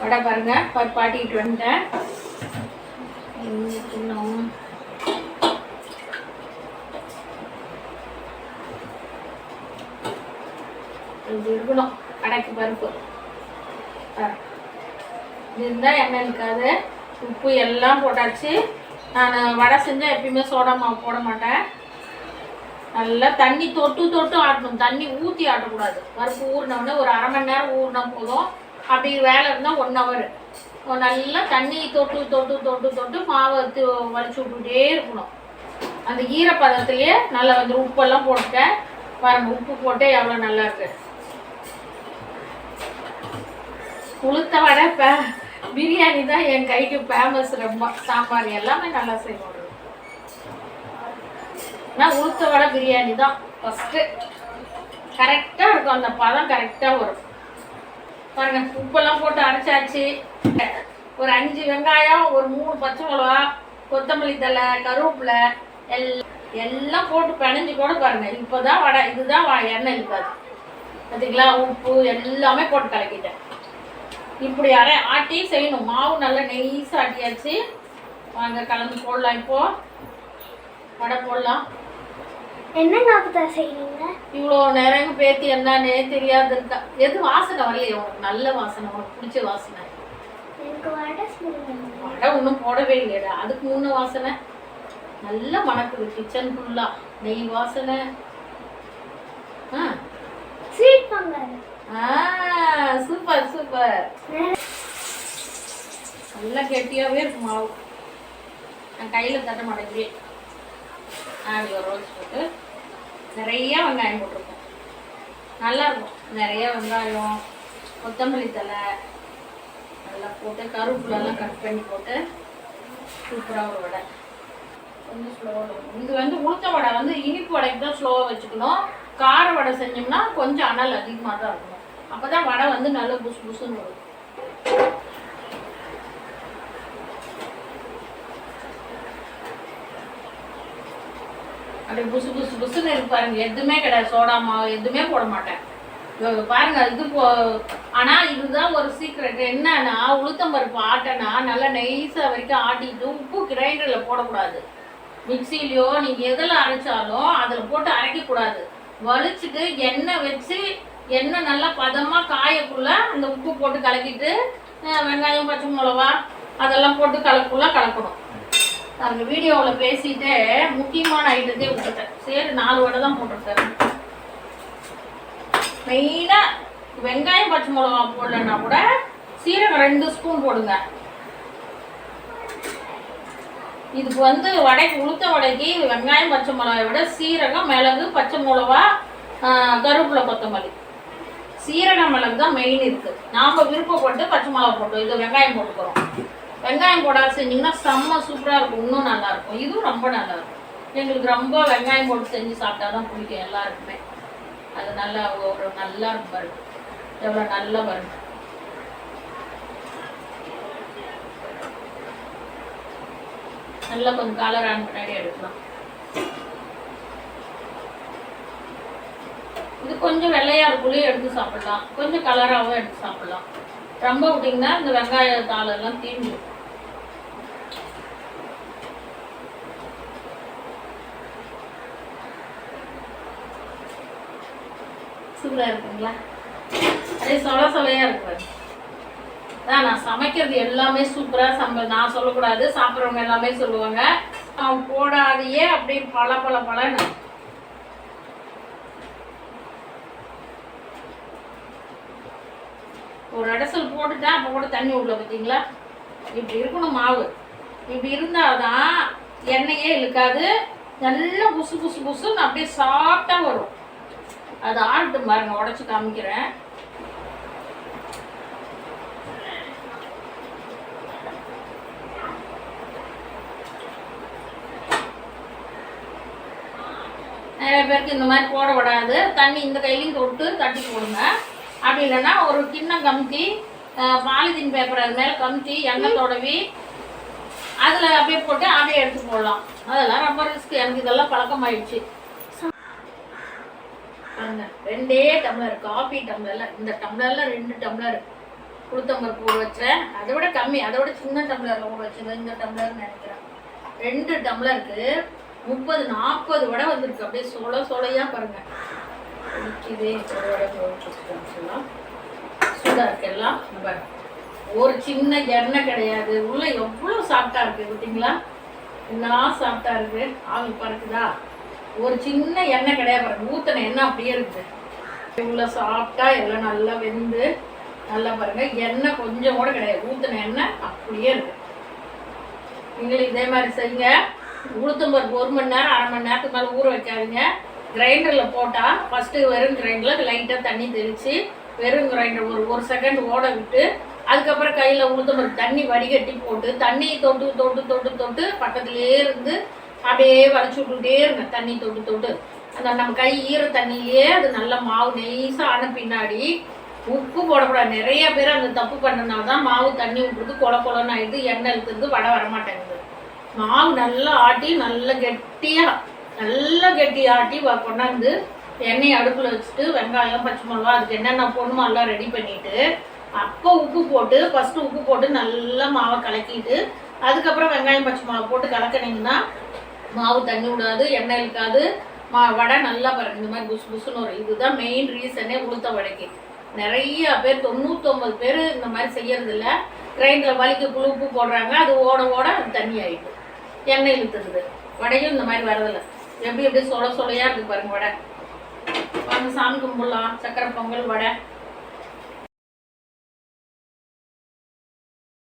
வடை பாருங்க. பா- பாட்டிக்கிட்டு வந்துட்டேன். இன்னும் இருக்கணும். அடைக்கு பருப்பு. இது இருந்தால் எண்ணெய் இருக்காது. உப்பு எல்லாம் போட்டாச்சு. நான் வடை செஞ்சால் எப்பயுமே சோடா மாவு போட மாட்டேன். நல்லா தண்ணி தொட்டு தொட்டு ஆட்டணும். தண்ணி ஊற்றி ஆட்டக்கூடாது. பருப்பு ஊறினவுடனே ஒரு அரை மணி நேரம் ஊறினா போதும். அப்படி வேலை இருந்தால் ஒன் ஹவர் நல்லா தண்ணி தொட்டு தொட்டு தொட்டு தொட்டு மாவை வலிச்சு விட்டுட்டே இருக்கணும். அந்த ஈரப்பதத்துலேயே நல்லா வந்து உப்பெல்லாம் போட்டுட்டேன் பாருங்க உப்பு போட்டே எவ்வளோ நல்லா இருக்கு. உளுத்த வடை பே பிரியாணி தான் என் கைக்கு ஃபேமஸ் ரொம்ப. சாம்பார் எல்லாமே நல்லா செய்வோம் நான் உளுத்த வடை பிரியாணி தான் ஃபஸ்ட்டு கரெக்டாக இருக்கும். அந்த பதம் கரெக்டாக வரும். பாருங்க உப்பெல்லாம் போட்டு அரைச்சாச்சு. ஒரு அஞ்சு வெங்காயம் ஒரு மூணு பச்சை மிளகா கொத்தமல்லி தழை கருவேப்பிலை எல்லாம் எல்லாம் போட்டு பிணைஞ்சு கூட பாருங்க. இப்போதான் வடை இதுதான் எண்ணெய் இருக்காது. பார்த்தீங்களா உப்பு எல்லாமே போட்டு கலக்கிட்டேன். இப்படி அரை ஆட்டி செய்யணும். மாவு நல்லா நெய்ஸாக ஆட்டியாச்சு. வாங்க கலந்து போடலாம் இப்போ. வடை போடலாம். என்ன நாற்பதா செய்வீங்க இவ்வளோ நேரம் பேத்தி என்னன்னே தெரியாது இருக்கா எது வாசனை வரலையே? உனக்கு நல்ல வாசனை உனக்கு பிடிச்ச வாசனை. எனக்கு வடை ஒன்றும் போடவே இல்லையடா. அதுக்கு முன்ன வாசனை. நல்ல மணக்குது கிச்சன் ஃபுல்லா நெய் வாசனை. ஆ. ஸ்வீட் பொங்கல். ஆ சூப்பர் சூப்பர் நல்லா கெட்டியாகவே இருக்கும் மாவு. நான் கையில் தட்ட மாட்டேங்கிறேன் அப்படி ஒரு ரோஸ் போட்டு. நிறைய வெங்காயம் போட்டிருக்கோம். நல்லா இருக்கும் நிறைய வெங்காயம் கொத்தமல்லி தழை நல்லா போட்டு கருவேப்பிலெல்லாம் கட் பண்ணி போட்டு சூப்பராக ஒரு வடை. கொஞ்சம் ஸ்லோவாக இது வந்து உளுத்த வடை. வந்து இனிப்பு வடைக்கு தான் ஸ்லோவாக வச்சுக்கணும். கார வடை செஞ்சோம்னா கொஞ்சம் அனல் அதிகமாக தான் இருக்கணும் அப்போ தான் வடை வந்து நல்லா புசு புசுன்னு வரும். அப்படியே புசு புசு புசுன்னு இருக்கு பாருங்க. எதுவுமே கிடையாது. சோடா மாவு எதுவுமே போட மாட்டேன். பாருங்க இது போ ஆனா இதுதான் ஒரு சீக்ரெட் என்னன்னா உளுத்தம் பருப்பு ஆட்டனா நல்லா நெய்ஸா வரைக்கும் ஆட்டிட்டு உப்பு கிரைண்டர்ல போடக்கூடாது. மிக்சிலையோ நீங்க எதில் அரைச்சாலும் அதில் போட்டு அரைக்கக்கூடாது. வலிச்சுட்டு எண்ணெய் வச்சு எண்ணெய் நல்லா பதமா காயக்குள்ள அந்த உப்பு போட்டு கலக்கிட்டு வெங்காயம் பச்சை மிளகா அதெல்லாம் போட்டு கலக்குள்ள கலக்கணும். அந்த வீடியோவில் பேசிட்டு முக்கியமான ஐட்டத்தையே விட்டுட்டேன் சரி நாலு வடை தான் போட்டிருக்கேன் மெயினாக வெங்காயம் பச்சை மிளகா போடலன்னா கூட சீரகம் ரெண்டு ஸ்பூன் போடுங்க. இதுக்கு வந்து வடைக்கு உளுத்த வடைக்கு வெங்காயம் பச்சை மிளகாயை விட சீரகம் மிளகு பச்சை மிளகா ஆஹ், கருவேப்பிலை கொத்தமல்லி. சீரகம் மிளகு தான் மெயின் இருக்கு. நாம விருப்பப்பட்டு பச்சை மிளகா போட்டோம் இது வெங்காயம் போட்டுக்கிறோம். வெங்காயம் போடாத செஞ்சீங்கன்னா செம்ம சூப்பராக இருக்கும். இன்னும் நல்லா இருக்கும் இதுவும் ரொம்ப நல்லா இருக்கும் எங்களுக்கு ரொம்ப வெங்காயம் போட்டு செஞ்சு சாப்பிட்டா தான் பிடிக்கும் எல்லாருக்குமே. அது நல்லா ஒரு நல்லா இருக்கும் பாருங்க எவ்வளோ நல்லா பாருங்க நல்லா கொஞ்சம் கலரான பின்னாடி எடுக்கலாம். இது கொஞ்சம் வெள்ளையா இருக்குள்ளே எடுத்து சாப்பிடலாம். கொஞ்சம் கலராகவும் எடுத்து சாப்பிடலாம். ரொம்ப விட்டிங்கன்னா இந்த வெங்காய தாள் எல்லாம் சூப்பராக இருக்குங்களா? அதே சொல சொலையாக இருக்கிறேன் அதான் நான் சமைக்கிறது எல்லாமே சூப்பராக சம நான் சொல்லக்கூடாது சாப்பிட்றவங்க எல்லாமே சொல்லுவாங்க. நான் போடாதையே அப்படியே பல பல பலன்னு ஒரு அடைசல் போட்டுட்டேன் அப்போ கூட தண்ணி உள்ள பார்த்தீங்களா இப்படி இருக்கணும் மாவு. இப்படி இருந்தாதான் எண்ணெயே இழுக்காது. நல்லா புசு புசு புசுன்னு அப்படியே சாஃப்டாக வரும். அது ஆள்ட்டு பாருங்க உடச்சி காமிக்கிறேன். நிறைய பேருக்கு இந்த மாதிரி போட விடாது. தண்ணி இந்த கையிலையும் தொட்டு தட்டி போடுங்க. அப்படி இல்லைன்னா ஒரு கிண்ணம் கமுத்தி பாலிதீன் பேப்பர் அது மேலே கமுத்தி எண்ணெய் தொடவி அதில் அப்படியே போட்டு அப்படியே எடுத்து போடலாம். அதெல்லாம் ரொம்ப ரிஸ்க் எனக்கு இதெல்லாம் பழக்கமாயிடுச்சு. பாருங்க ரெண்டே டம்ளர் காஃபி டம்ளர்ல இந்த டம்ளர்ல ரெண்டு டம்ளர் உளுத்தம்பருப்பு ஊற வச்சேன். அதை விட கம்மி அதை விட சின்ன டம்ளரில் ஊற வச்சிருந்தேன் இந்த டம்ளர்னு நினைக்கிறேன். ரெண்டு டம்ளருக்கு முப்பது நாற்பது வடை வந்திருக்கு. அப்படியே சோள சொலையாக பாருங்க. நிற்கிதே ஒரு சூடாக இருக்கு எல்லாம். ஒரு சின்ன எண்ணெய் கிடையாது. உள்ள எவ்வளோ சாப்பிட்டா இருக்கு பார்த்தீங்களா? என்ன சாப்பிட்டா இருக்கு? ஆவி பறக்குதா? ஒரு சின்ன எண்ணெய் கிடையாது. பாருங்க ஊற்றின எண்ணெய் அப்படியே இருக்குது உள்ள சாப்பிட்டா எல்லாம் நல்லா வெந்து நல்லா பாருங்க எண்ணெய் கொஞ்சம் கூட கிடையாது. ஊற்றின எண்ணெய் அப்படியே இருக்கு. நீங்களும் இதே மாதிரி செய்யுங்க. உளுத்தம்பருப்பு ஒரு மணி நேரம் அரை மணி நேரத்துக்கு மேலே ஊற வைக்காதீங்க. கிரைண்டரில் போட்டால் ஃபஸ்ட்டு வெறும் கிரைண்டரில் லைட்டாக தண்ணி தெளித்து வெறும் கிரைண்டர் ஒரு ஒரு செகண்ட் ஓட விட்டு அதுக்கப்புறம் கையில் உளுத்தம்பருப்பு தண்ணி வடிகட்டி போட்டு தண்ணியை தொட்டு தொட்டு தொட்டு தொட்டு பக்கத்துலேயே இருந்து அப்படியே வளைச்சி விட்டுக்கிட்டே இருங்க. தண்ணி தொட்டு தொட்டு. அந்த நம்ம கை ஈர தண்ணியிலே அது நல்ல மாவு நெய்ஸாக ஆன பின்னாடி உப்பு போடக்கூடாது. நிறைய பேர் அந்த தப்பு பண்ணனால தான் மாவு தண்ணி விட்டுறது கொல கொலன்னு ஆகிடுது எண்ணெய் இழுத்துறது வடை வர மாட்டேங்குது. மாவு நல்லா ஆட்டி நல்லா கெட்டியாக நல்லா கெட்டி ஆட்டி கொண்டாந்து எண்ணெய் அடுப்பில் வச்சுட்டு வெங்காயம் பச்சை மிளகா அதுக்கு என்னென்ன போடணுமோ எல்லாம் ரெடி பண்ணிவிட்டு அப்போ உப்பு போட்டு ஃபஸ்ட்டு உப்பு போட்டு நல்லா மாவை கலக்கிட்டு அதுக்கப்புறம் வெங்காயம் பச்சை மிளகா போட்டு கலக்கினீங்கன்னா மாவு தண்ணி விடாது எண்ணெய் இழுக்காது. மா வடை நல்லா பாருங்க இந்த மாதிரி புசு புசுன்னு வரும். இதுதான் மெயின் ரீசனே உளுத்த வடைக்கு. நிறைய பேர் தொண்ணூத்தொம்பது பேர் இந்த மாதிரி செய்யறதில்ல. கிரைண்டரில் வலிக்கு புழு உப்பு போடுறாங்க. அது ஓட ஓட அது தண்ணி ஆகிட்டு எண்ணெய் இழுத்துருது வடையும் இந்த மாதிரி வரதில்ல எப்படி எப்படி சொல சொலையாக இருக்கு பாருங்க வடை. வாங்க சாமி கும்பிடலாம். சக்கரை பொங்கல் வடை.